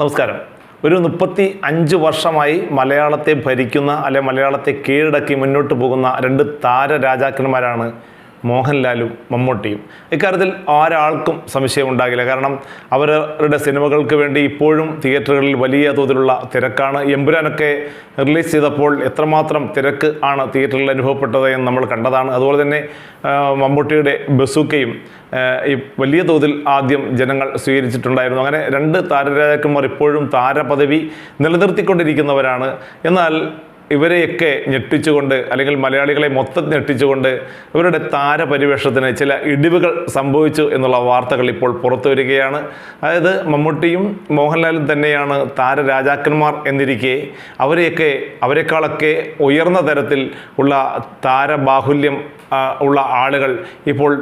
നമസ്കാരം. ഒരു മുപ്പത്തി അഞ്ച് വർഷമായി മലയാളത്തെ ഭരിക്കുന്ന അല്ലെ മലയാളത്തെ കീഴടക്കി മുന്നോട്ട് പോകുന്ന രണ്ട് താരരാജാക്കന്മാരാണ് മോഹൻലാലും മമ്മൂട്ടിയും. ഇക്കാര്യത്തിൽ ഒരാൾക്കും സംശയമുണ്ടാകില്ല. കാരണം അവരുടെ സിനിമകൾക്ക് വേണ്ടി ഇപ്പോഴും തിയേറ്ററുകളിൽ വലിയ തോതിലുള്ള തിരക്കാണ്. എമ്പുരാനൊക്കെ റിലീസ് ചെയ്തപ്പോൾ എത്രമാത്രം തിരക്ക് ആണ് തിയേറ്ററിൽ അനുഭവപ്പെട്ടത് എന്ന് നമ്മൾ കണ്ടതാണ്. അതുപോലെ തന്നെ മമ്മൂട്ടിയുടെ ബസൂക്കയും ഈ വലിയ തോതിൽ ആദ്യം ജനങ്ങൾ സ്വീകരിച്ചിട്ടുണ്ടായിരുന്നു. അങ്ങനെ രണ്ട് താരരാജാക്കന്മാർ ഇപ്പോഴും താരപദവി നിലനിർത്തിക്കൊണ്ടിരിക്കുന്നവരാണ്. എന്നാൽ ഇവരെയൊക്കെ ഞെട്ടിച്ചുകൊണ്ട് അല്ലെങ്കിൽ മലയാളികളെ മൊത്തം ഞെട്ടിച്ചുകൊണ്ട് ഇവരുടെ താരപരിവേഷത്തിന് ചില ഇടിവുകൾ സംഭവിച്ചു എന്നുള്ള വാർത്തകൾ ഇപ്പോൾ പുറത്തു വരികയാണ്. അതായത് മമ്മൂട്ടിയും മോഹൻലാലും തന്നെയാണ് താരരാജാക്കന്മാർ എന്നിരിക്കെ അവരെയൊക്കെ അവരെക്കാളൊക്കെ ഉയർന്ന തരത്തിൽ ഉള്ള താരബാഹുല്യം ഉള്ള ആളുകൾ ഇപ്പോൾ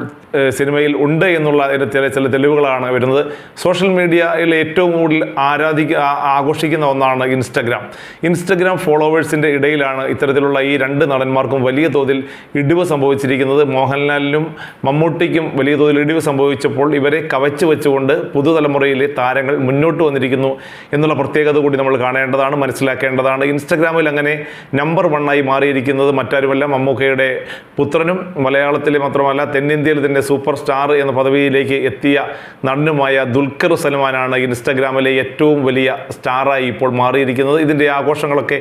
സിനിമയിൽ ഉണ്ട് എന്നുള്ള ചില ചില തെളിവുകളാണ് വരുന്നത്. സോഷ്യൽ മീഡിയയിൽ ഏറ്റവും കൂടുതൽ ആരാധിക്ക ആഘോഷിക്കുന്ന ഒന്നാണ് ഇൻസ്റ്റഗ്രാം. ഇൻസ്റ്റഗ്രാം ഫോളോവേഴ്സിന്റെ ഇടയിലാണ് ഇത്തരത്തിലുള്ള ഈ രണ്ട് നടന്മാർക്കും വലിയ തോതിൽ ഇടിവ് സംഭവിച്ചിരിക്കുന്നത്. മോഹൻലാലിനും മമ്മൂട്ടിക്കും വലിയ തോതിൽ ഇടിവ് സംഭവിച്ചപ്പോൾ ഇവരെ കവച്ചു വെച്ചുകൊണ്ട് പുതുതലമുറയിലെ താരങ്ങൾ മുന്നോട്ട് വന്നിരിക്കുന്നു എന്നുള്ള പ്രത്യേകത കൂടി നമ്മൾ കാണേണ്ടതാണ് മനസ്സിലാക്കേണ്ടതാണ്. ഇൻസ്റ്റഗ്രാമിൽ അങ്ങനെ നമ്പർ വണ്ണായി മാറിയിരിക്കുന്നത് മറ്റാരുമല്ല. മമ്മൂക്കയുടെ പുത്രനും മലയാളത്തിലെ മാത്രമല്ല തെന്നിന്ത്യയിൽ തന്നെ സൂപ്പർ സ്റ്റാർ എന്ന പദവിയിലേക്ക് എത്തിയ നടനുമായ ദുൽഖർ സൽമാനാണ് ഇൻസ്റ്റഗ്രാമിലെ ഏറ്റവും വലിയ സ്റ്റാറായി ഇപ്പോൾ മാറിയിരിക്കുന്നത്. ഇതിന്റെ ആഘോഷങ്ങളൊക്കെ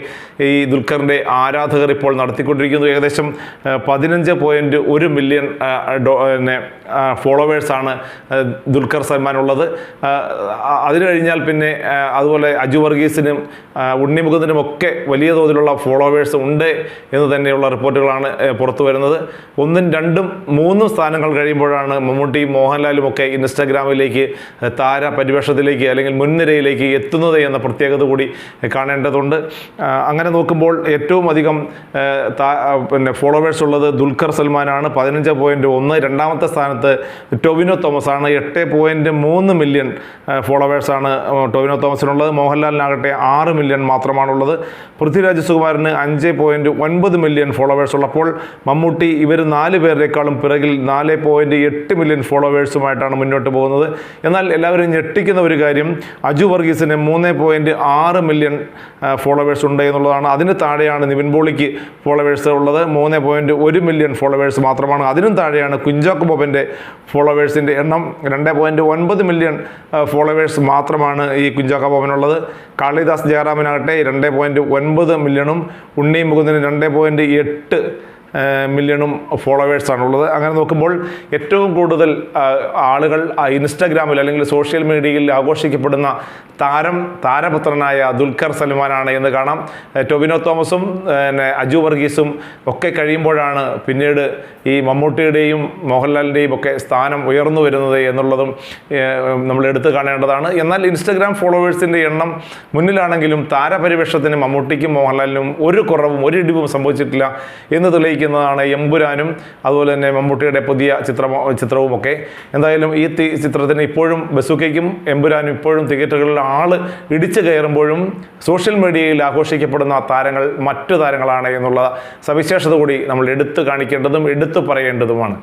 ഈ ദുൽഖറിന്റെ ആരാധകർ ഇപ്പോൾ നടത്തിക്കൊണ്ടിരിക്കുന്നു. ഏകദേശം പതിനഞ്ച് പോയിന്റ് ഒരു മില്യൺ പിന്നെ ഫോളോവേഴ്സാണ് ദുൽഖർ ആ, അതിന് കഴിഞ്ഞാൽ പിന്നെ അതുപോലെ അജു വർഗീസിനും ഉണ്ണിമുഖത്തിനും ഒക്കെ വലിയ തോതിലുള്ള ഫോളോവേഴ്സ് ഉണ്ട് എന്ന് തന്നെയുള്ള റിപ്പോർട്ടുകളാണ് പുറത്തു വരുന്നത്. ഒന്നും രണ്ടും മൂന്നും സ്ഥാനങ്ങൾ കഴിയുമ്പോഴാണ് മമ്മൂട്ടിയും മോഹൻലാലും ഒക്കെ ഇൻസ്റ്റാഗ്രാമിലേക്ക് താര പരിവേഷത്തിലേക്ക് അല്ലെങ്കിൽ മുൻനിരയിലേക്ക് എത്തുന്നത് എന്ന പ്രത്യേകത കൂടി കാണേണ്ടതുണ്ട്. അങ്ങനെ നോക്കുമ്പോൾ ഏറ്റവും അധികം പിന്നെ ഫോളോവേഴ്സ് ഉള്ളത് ദുൽഖർ സൽമാനാണ്. പതിനഞ്ച് പോയിന്റ് ഒന്ന് രണ്ടാമത്തെ സ്ഥാനത്ത് ടൊവിനോ തോമസ് ആണ്. എട്ട് പോയിന്റ് മൂന്ന് മില്യൺ ഫോളോവേഴ്സാണ് ടൊവിനോ തോമസിനുള്ളത്. മോഹൻലാലിനാകട്ടെ ആറ് മില്യൺ മാത്രമാണുള്ളത്. പൃഥ്വിരാജ് സുകുമാരന് അഞ്ച് പോയിന്റ് ഒൻപത് മില്യൺ ഫോളോവേഴ്സ് ഉള്ളപ്പോൾ മമ്മൂട്ടി ഇവർ നാല് പേരെക്കാളും പിറകിൽ നാല് പോയിന്റ് എട്ട് മില്യൺ ഫോളോവേഴ്സുമായിട്ടാണ് മുന്നോട്ട് പോകുന്നത്. എന്നാൽ എല്ലാവരും ഞെട്ടിക്കുന്ന ഒരു കാര്യം അജു വർഗീസിന് മൂന്ന് പോയിന്റ് ആറ് മില്യൺ ഫോളോവേഴ്സ് ഉണ്ട് എന്നുള്ളതാണ്. അതിന് താഴെയാണ് നിവിൻ പോളിക്ക് ഫോളോവേഴ്സ് ഉള്ളത്. മൂന്ന് പോയിന്റ് ഒരു മില്യൺ ഫോളോവേഴ്സ് മാത്രമാണ്. അതിനും താഴെയാണ് കുഞ്ചാക്കോ ബോബന്റെ ഫോളോവേഴ്സിന്റെ എണ്ണം. രണ്ട് പോയിന്റ് ഒൻപത് മില്യൺ ഫോളോവേഴ്സ് മാത്രമാണ് ഈ കുഞ്ചാക്കോ ബോബനുള്ളത്. കാളിദാസ് ജയറാമിനാകട്ടെ രണ്ട് പോയിന്റ് ഒൻപത് മില്യണും ഉണ്ണി മുകുന്ദന് രണ്ട് പോയിന്റ് എട്ട് മില്യണും ഫോളോവേഴ്സാണുള്ളത് അങ്ങനെ നോക്കുമ്പോൾ ഏറ്റവും കൂടുതൽ ആളുകൾ ഇൻസ്റ്റാഗ്രാമിൽ അല്ലെങ്കിൽ സോഷ്യൽ മീഡിയയിൽ ആഘോഷിക്കപ്പെടുന്ന താരം താരപുത്രനായ ദുൽഖർ സൽമാനാണ് എന്ന് കാണാം. ടൊവിനോ തോമസും പിന്നെ അജു വർഗീസും ഒക്കെ കഴിയുമ്പോഴാണ് പിന്നീട് ഈ മമ്മൂട്ടിയുടെയും മോഹൻലാലിന്റെയും ഒക്കെ സ്ഥാനം ഉയർന്നു വരുന്നത് എന്നുള്ളതും നമ്മൾ എടുത്തു കാണേണ്ടതാണ്. എന്നാൽ ഇൻസ്റ്റഗ്രാം ഫോളോവേഴ്സിന്റെ എണ്ണം മുന്നിലാണെങ്കിലും താരപരിവേഷത്തിന് മമ്മൂട്ടിക്കും മോഹൻലാലിനും ഒരു കുറവും ഒരു ഇടിവും സംഭവിച്ചിട്ടില്ല എന്ന് തെളിയിക്കുന്നതാണ് എമ്പുരാനും അതുപോലെ തന്നെ മമ്മൂട്ടിയുടെ പുതിയ ചിത്രമോ ചിത്രവും ഒക്കെ എന്തായാലും ഈ ചിത്രത്തിന് ഇപ്പോഴും ബസുക്കയ്ക്കും എമ്പുരാനും ഇപ്പോഴും തിയേറ്ററുകളിൽ ആൾ ഇടിച്ചു കയറുമ്പോഴും സോഷ്യൽ മീഡിയയിൽ ആഘോഷിക്കപ്പെടുന്ന താരങ്ങൾ മറ്റു താരങ്ങളാണ് എന്നുള്ള സവിശേഷത കൂടി നമ്മൾ എടുത്തു കാണിക്കേണ്ടതും എടുത്തു പറയേണ്ടതുമാണ്.